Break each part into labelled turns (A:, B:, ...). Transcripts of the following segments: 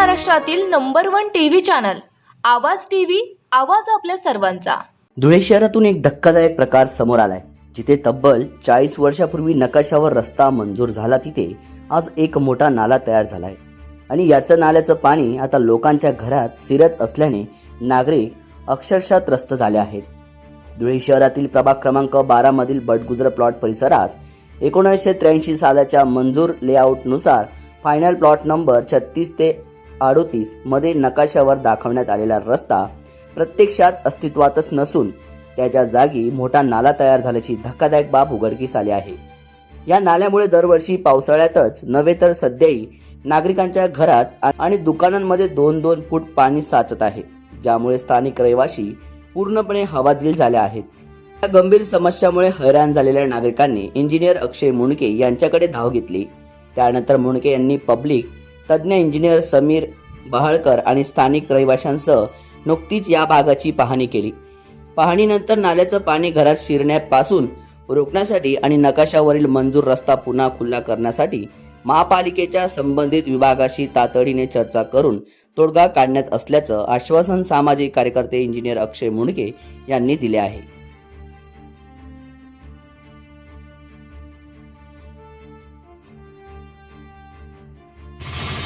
A: महाराष्ट्रातील number one TV channel Awaaz TV Awaaz आपल्या सर्वांचा.
B: धुळे शहरातून एक धक्कादायक प्रकार समोर आलाय. जिथे तब्बल चाळीस वर्षापूर्वी नकाशावर रस्ता मंजूर झाला तिथे आज एक मोठा नाला तयार झालाय. आणि याचं नाल्याचं पाणी आता लोकांच्या घरात शिरत असल्याने नागरिक अक्षरशः त्रस्त झाले आहेत. धुळे शहरातील प्रभाग क्रमांक बारा मधील बटगुजर प्लॉट परिसरात एकोणीसशे त्र्याऐंशी सालाच्या मंजूर लेआउटनुसार फायनल प्लॉट नंबर छत्तीस ते अडोतीसमध्ये नकाशावर दाखवण्यात आलेला रस्ता प्रत्यक्षात अस्तित्वातच नसून त्याच्या जागी मोठा नाला तयार झाल्याची धक्कादायक बाब उघडकीस आली आहे. या नाल्यामुळे दरवर्षी पावसाळ्यातच नव्हे तर सध्याही नागरिकांच्या घरात आणि दुकानांमध्ये दोन दोन फूट पाणी साचत आहे ज्यामुळे स्थानिक रहिवासी पूर्णपणे हवादिल झाले आहेत. या गंभीर समस्यामुळे हैराण झालेल्या नागरिकांनी इंजिनियर अक्षय मुंडके यांच्याकडे धाव घेतली. त्यानंतर मुंडके यांनी पब्लिक तज्ज्ञ इंजिनियर समीर बहाळकर आणि स्थानिक रहिवाशांसह नुकतीच या भागाची पाहणी केली. पाहणीनंतर नाल्याचं पाणी घरात शिरण्यापासून रोखण्यासाठी आणि नकाशावरील मंजूर रस्ता पुन्हा खुला करण्यासाठी महापालिकेच्या संबंधित विभागाशी तातडीने चर्चा करून तोडगा काढण्यात असल्याचं आश्वासन सामाजिक कार्यकर्ते इंजिनियर अक्षय मुंडके यांनी दिले आहे.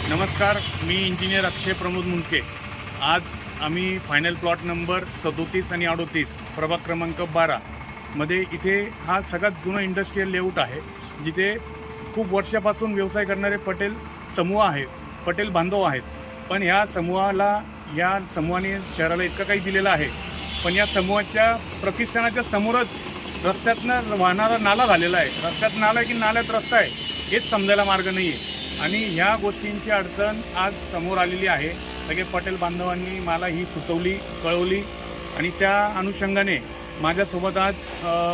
C: नमस्कार मी इंजिनियर अक्षय प्रमोद मुंडके. आज आम्ही फायनल प्लॉट नंबर सदोतीस आणि अडोतीस प्रभाग क्रमांक बारा मध्ये इथे हा सगळ्यात जुनं इंडस्ट्रीयल लेआउट आहे जिथे खूप वर्षापासून व्यवसाय करणारे पटेल समूह आहे पटेल बांधव आहेत. पण ह्या समूहाला या समूहाने शहराला इतकं काही दिलेलं आहे. पण या समूहाच्या प्रतिष्ठानाच्या समोरच रस्त्यातनं वाहणारा नाला झालेला आहे. रस्त्यात नाला आहे की नाल्यात रस्ता आहे हेच समजायला मार्ग नाही आहे आणि ह्या गोष्टींची अडचण आज समोर आलेली आहे. सगळे पटेल बांधवांनी मला ही सुचवली कळवली आणि त्या अनुषंगाने माझ्यासोबत आज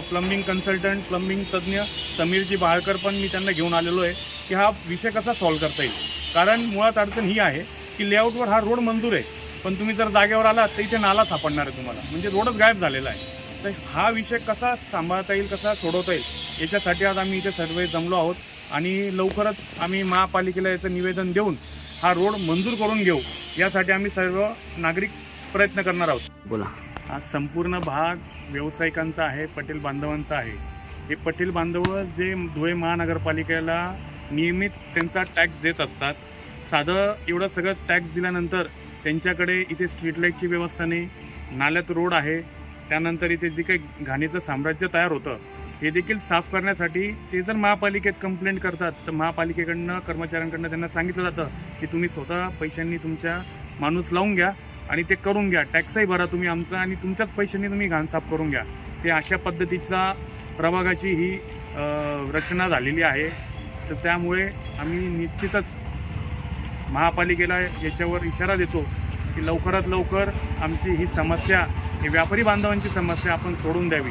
C: प्लंबिंग कन्सल्टंट प्लंबिंग तज्ज्ञ समीरजी बाळकर पण मी त्यांना घेऊन आलेलो आहे की हा विषय कसा सॉल्व्ह करता येईल. कारण मुळात अडचण ही आहे की लेआउटवर हा रोड मंजूर आहे. पण तुम्ही जर जागेवर आलात तर इथे नाला सापडणार आहे तुम्हाला. म्हणजे रोडच गायब झालेला आहे. तर हा विषय कसा सांभाळता येईल कसा सोडवता येईल याच्यासाठी आज आम्ही इथे सर्व जमलो आहोत. आणि लवकरच आम्ही महापालिकेला याचं निवेदन देऊन हा रोड मंजूर करून घेऊ. यासाठी आम्ही सर्व नागरिक प्रयत्न करणार आहोत.
B: बोला.
C: हा संपूर्ण भाग व्यावसायिकांचा आहे पटेल बांधवांचा आहे. हे पटेल बांधव जे धुळे महानगरपालिकेला नियमित त्यांचा टॅक्स देत असतात. साधं एवढं सगळं टॅक्स दिल्यानंतर त्यांच्याकडे इथे स्ट्रीट लाईटची व्यवस्था नाही. नाल्यात रोड आहे. त्यानंतर इथे जे काही घाणीचं साम्राज्य तयार होतं हे देखील साफ करण्यासाठी ते जर महापालिकेत कंप्लेंट करतात तर महापालिकेकडनं कर्मचाऱ्यांकडनं त्यांना सांगितलं जातं की तुम्ही स्वतः पैशांनी तुमच्या माणूस लावून घ्या आणि ते करून घ्या. टॅक्सही भरा तुम्ही आमचा आणि तुमच्याच पैशांनी तुम्ही घाण साफ करून घ्या. ते अशा पद्धतीचा प्रभागाची ही रचना झालेली आहे. तर त्यामुळे आम्ही निश्चितच महापालिकेला याच्यावर इशारा देतो की लवकरात लवकर आमची ही समस्या ही व्यापारी बांधवांची समस्या आपण सोडून द्यावी.